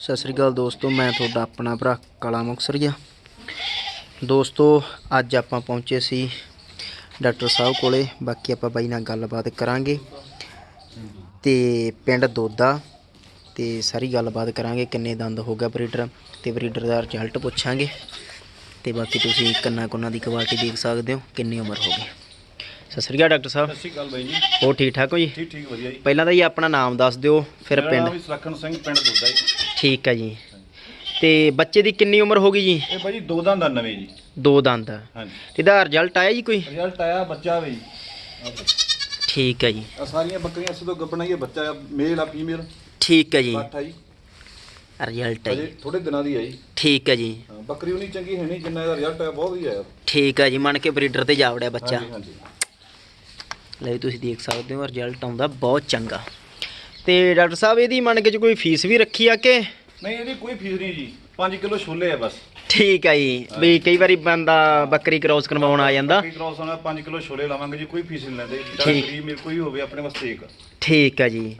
ਸਤਿ ਸ੍ਰੀ ਅਕਾਲ ਦੋਸਤੋ, ਮੈਂ ਤੁਹਾਡਾ ਆਪਣਾ ਭਰਾ ਕਲਾ ਮੁਕਸਰੀਆ ਦੋਸਤੋ, ਅੱਜ ਆਪਾਂ ਪਹੁੰਚੇ ਸੀ ਡਾਕਟਰ ਸਾਹਿਬ ਕੋਲੇ। ਬਾਕੀ ਆਪਾਂ ਬਾਈ ਨਾਲ ਗੱਲਬਾਤ ਕਰਾਂਗੇ ਤੇ ਪਿੰਡ ਦੋਦਾ ਤੇ ਸਾਰੀ ਗੱਲਬਾਤ ਕਰਾਂਗੇ, ਕਿੰਨੇ ਦੰਦ ਹੋ ਗਿਆ ਬਰੀਡਰ ਤੇ ਬਰੀਡਰ ਦਾ ਰਿਜ਼ਲਟ ਪੁੱਛਾਂਗੇ। ਤੇ ਬਾਕੀ ਤੁਸੀਂ ਕੰਨਾਂ ਕੁੰਨਾਂ ਦੀ ਕੁਆਲਿਟੀ ਦੇਖ ਸਕਦੇ ਹੋ, ਕਿੰਨੀ ਉਮਰ ਹੋ ਗਈ। ਸਤਿ ਸ੍ਰੀ ਅਕਾਲ ਡਾਕਟਰ ਸਾਹਿਬ। ਸਤਿ ਸ਼੍ਰੀ ਅਕਾਲ ਬਾਈ ਜੀ। ਹੋਰ ਠੀਕ ਠਾਕ ਹੋ ਜੀ? ਠੀਕ ਠੀਕ ਵਧੀਆ ਜੀ। ਪਹਿਲਾਂ ਤਾਂ ਜੀ ਆਪਣਾ ਨਾਮ ਦੱਸ ਦਿਓ ਫਿਰ ਮੇਰਾ ਨਾਮ ਪਿੰਡ ਸੁਲੱਖਣ ਸਿੰਘ ਪਿੰਡ ਦੁੱਦਾ ਜੀ। ਠੀਕ ਹੈ ਜੀ। ਤੇ ਬੱਚੇ ਦੀ ਕਿੰਨੀ ਉਮਰ ਹੋ ਗਈ ਜੀ? ਇਹ ਬਾਈ ਜੀ ਦੋ ਦੰਦ ਦਾ ਨਵੇਂ ਜੀ। ਦੋ ਦੰਦ। ਹਾਂਜੀ। ਇਹਦਾ ਰਿਜ਼ਲਟ ਆਇਆ ਜੀ ਕੋਈ? ਰਿਜ਼ਲਟ ਆਇਆ ਬੱਚਾ ਵੀ। ਠੀਕ ਹੈ ਜੀ। ਆ ਸਾਰੀਆਂ ਬੱਕਰੀਆਂ ਇਸੇ ਤੋਂ ਗੱਬਣਾ ਹੀ ਹੈ ਬੱਚਾ ਆ ਮੇਲ ਆ ਫੀਮੇਲ ਠੀਕ ਹੈ ਜੀ। ਪੱਠ ਆ ਜੀ। ਰਿਜ਼ਲਟ ਹੈ ਅਜੇ ਥੋੜੇ ਦਿਨਾਂ ਦੀ ਹੈ ਜੀ। ਠੀਕ ਹੈ ਜੀ। ਹਾਂ, ਬੱਕਰੀ ਉਨੀ ਚੰਗੀ ਹੈ ਨਹੀਂ ਜਿੰਨਾ ਇਹਦਾ ਰਿਜ਼ਲਟ ਆਇਆ ਬਹੁਤ ਵਧੀਆ ਆ ਠੀਕ ਹੈ ਜੀ ਮੰਨ ਕੇ ਬਰੀਡਰ ਤੇ ਜਾ ਵੜਿਆ ਬੱਚਾ। ਹਾਂਜੀ ਹਾਂਜੀ। ਲੈ ਤੁਸੀਂ ਦੇਖ ਸਕਦੇ ਹੋ ਰਿਜ਼ਲਟ ਆਉਂਦਾ ਬਹੁਤ ਚੰਗਾ। ਤੇ ਡਾਕਟਰ ਸਾਹਿਬ ਇਹਦੀ ਮੰਨ ਕੇ ਚ ਕੋਈ ਫੀਸ ਵੀ ਰੱਖੀ ਆ ਕਿ? ਨਹੀਂ ਇਹਦੀ ਕੋਈ ਫੀਸ ਨਹੀਂ ਜੀ। 5 ਕਿਲੋ ਛੋਲੇ ਆ ਬਸ। ਠੀਕ ਹੈ ਜੀ। ਵੀ ਕਈ ਵਾਰੀ ਬੰਦਾ ਬੱਕਰੀ ਕ੍ਰੋਸ ਕਰਵਾਉਣ ਆ ਜਾਂਦਾ। ਬੱਕਰੀ ਕ੍ਰੋਸ ਹੋਣਾ 5 ਕਿਲੋ ਛੋਲੇ ਲਾਵਾਂਗੇ ਜੀ ਕੋਈ ਫੀਸ ਨਹੀਂ ਲੈਂਦੇ। ਜਿਹੜਾ ਠੀਕ। ਗਰੀਬ ਮੇਰੇ ਕੋਈ ਹੋਵੇ ਆਪਣੇ ਵਾਸਤੇ ਇੱਕ। ਠੀਕ ਹੈ ਜੀ।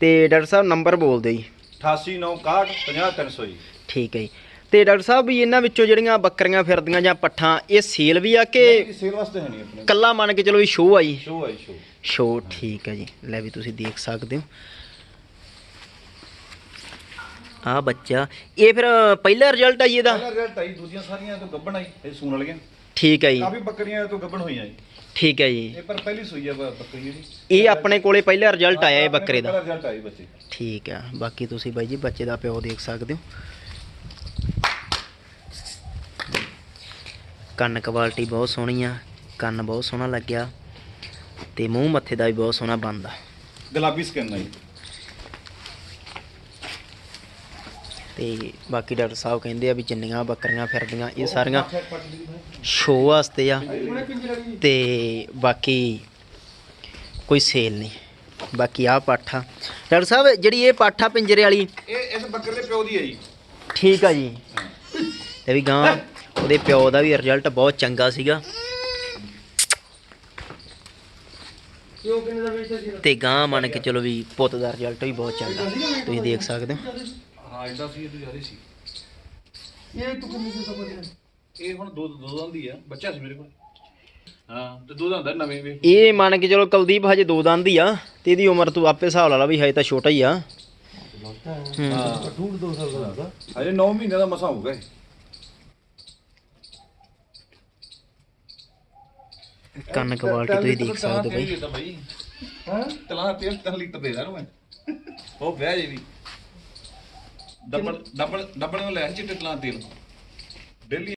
ਤੇ ਡਾਕਟਰ ਸਾਹਿਬ ਨੰਬਰ ਬੋਲ ਦਿਓ ਜੀ। 8891 50300 ਜੀ। ਠੀਕ ਹੈ ਜੀ। ਤੇ ਡਾਕਟਰ ਸਾਹਿਬ ਵੀ ਇਹਨਾਂ ਵਿੱਚੋਂ ਜਿਹੜੀਆਂ ਬੱਕਰੀਆਂ ਫਿਰਦੀਆਂ ਜਾਂ ਪੱਠਾਂ ਇਹ ਸੇਲ ਵੀ ਆ ਕਿ ਸੇਲ ਵਾਸਤੇ ਹੈ ਨਹੀਂ ਆਪਣੇ। ਕੱਲਾ ਮੰਨ ਕੇ ਚਲੋ ਵੀ ਸ਼ੋਅ ਆ ਜੀ? ਸ਼ੋ ਹੈ ਸ਼ੋ ਸ਼ੋਅ ਠੀਕ ਹੈ ਜੀ। ਲੈ ਵੀ ਤੁਸੀਂ ਦੇਖ ਸਕਦੇ ਹੋ। ਆ ਬੱਚਾ ਇਹ ਫਿਰ ਪਹਿਲਾ ਰਿਜ਼ਲਟ ਆ ਜੀ ਇਹਦਾ? ਪਹਿਲਾ ਰਿਜ਼ਲਟ ਆਈ ਦੂਜੀਆਂ ਸਾਰੀਆਂ ਤੋਂ ਗੱਬਣ ਆਈ ਇਹ ਸੂਣ ਵਾਲੀਆਂ। ਠੀਕ ਹੈ ਜੀ। ਕਾਫੀ ਬੱਕਰੀਆਂ ਤੋਂ ਗੱਬਣ ਹੋਈਆਂ ਜੀ। ਠੀਕ ਹੈ ਜੀ। ਇਹ ਪਰ ਪਹਿਲੀ ਸੂਈ ਆ ਬੱਕਰੀ ਇਹਦੀ। ਇਹ ਆਪਣੇ ਕੋਲੇ ਪਹਿਲਾ ਰਿਜ਼ਲਟ ਆਇਆ ਇਹ ਬੱਕਰੇ ਦਾ। ਪਹਿਲਾ ਰਿਜ਼ਲਟ ਆਈ ਬੱਚੇ। ਠੀਕ ਆ। ਬਾਕੀ ਤੁਸੀਂ ਬਾਈ ਜੀ ਬੱਚੇ ਦਾ ਪਿਓ ਦੇਖ ਸਕਦੇ ਹੋ। ਕੰਨ ਕੁਆਲਿਟੀ ਬਹੁਤ ਸੋਹਣੀ ਆ ਕੰਨ ਬਹੁਤ ਸੋਹਣਾ ਲੱਗਿਆ ਤੇ ਮੂੰਹ ਮੱਥੇ ਦਾ ਵੀ ਬਹੁਤ ਸੋਹਣਾ ਬਣਦਾ। ਗੁਲਾਬੀ ਸਕਿਨ ਆਈ ਤੇ ਬਾਕੀ ਡਾਕਟਰ ਸਾਹਿਬ ਕਹਿੰਦੇ ਆ ਵੀ ਜਿੰਨੀਆਂ ਬੱਕਰੀਆਂ ਫਿਰਦੀਆਂ ਇਹ ਸਾਰੀਆਂ ਸ਼ੋਅ ਵਾਸਤੇ ਆ। ਤੇ ਬਾਕੀ ਕੋਈ ਸੇਲ ਨਹੀਂ। ਬਾਕੀ ਆ। ਪਾਠਾ ਡਾਕਟਰ ਸਾਹਿਬ ਜਿਹੜੀ ਇਹ ਪਾਠਾ ਪਿੰਜਰੇ ਵਾਲੀ ਇਹ ਇਸ ਬੱਕਰੇ ਦੇ ਪਿਓ ਦੀ ਹੈ ਜੀ। ਠੀਕ ਆ ਜੀ। ਤੇ ਵੀ ਗਾਂ ਉਹਦੇ ਪਿਓ ਦਾ ਵੀ ਰਿਜ਼ਲਟ ਬਹੁਤ ਚੰਗਾ ਸੀਗਾ। ਤੇ ਗਾਂ ਮੰਨ ਕੇ ਚਲੋ ਵੀ ਪੁੱਤ ਦਾ ਰਿਜ਼ਲਟ ਵੀ ਬਹੁਤ ਚੰਗਾ। ਤੁਸੀਂ ਦੇਖ ਸਕਦੇ ਹੋ। ਹਾਂ ਇਦਾਂ ਸੀ ਇਹ ਜ਼ਿਆਦਾ ਸੀ। ਇਹ ਹੁਣ ਦੋ ਦੋ ਦੰਦ ਆ ਬੱਚਾ ਸੀ ਮੇਰੇ ਕੋਲ। ਹਾਂ ਤੇ ਦੋ ਦੰਦ ਆ ਨਵੇਂ ਵੀ। ਇਹ ਮੰਨ ਕੇ ਚਲੋ ਕੁਲਦੀਪ ਹਜੇ ਦੋ ਦੰਦ ਹੀ ਆ ਤੇ ਇਹਦੀ ਉਮਰ ਤੂੰ ਆਪੇ ਹਿਸਾਬ ਲਾ ਲਾ ਵੀ ਹਜੇ ਤਾਂ ਛੋਟਾ ਹੀ ਆ। ਹੂੰ। ਹਾਂ। ਡੂਢ ਦੋ ਸਾਲ ਦਾ ਹਜੇ 9 ਮਹੀਨੇ ਦਾ ਮਸਾ ਹੋਊਗਾ ਇਹ। ਕੰਨ ਕੁਆਲਿਟੀ ਤੁਸੀਂ ਦੇਖ ਸਕਦੇ ਹੋ ਬਈ। ਹਾਂ? ਤਲਾ ਤੇਲ 3 ਲੀਟਰ ਦੇ ਦਾਂ ਮੈਂ। ਉਹ ਵਿਆਹ ਜੀ ਵੀ। ਡਬਲ ਡਬਲ ਡਬਲ ਲੈ ਚਿੱਟੇ ਤਲਾ ਤੇਲ। ਡੇਲੀ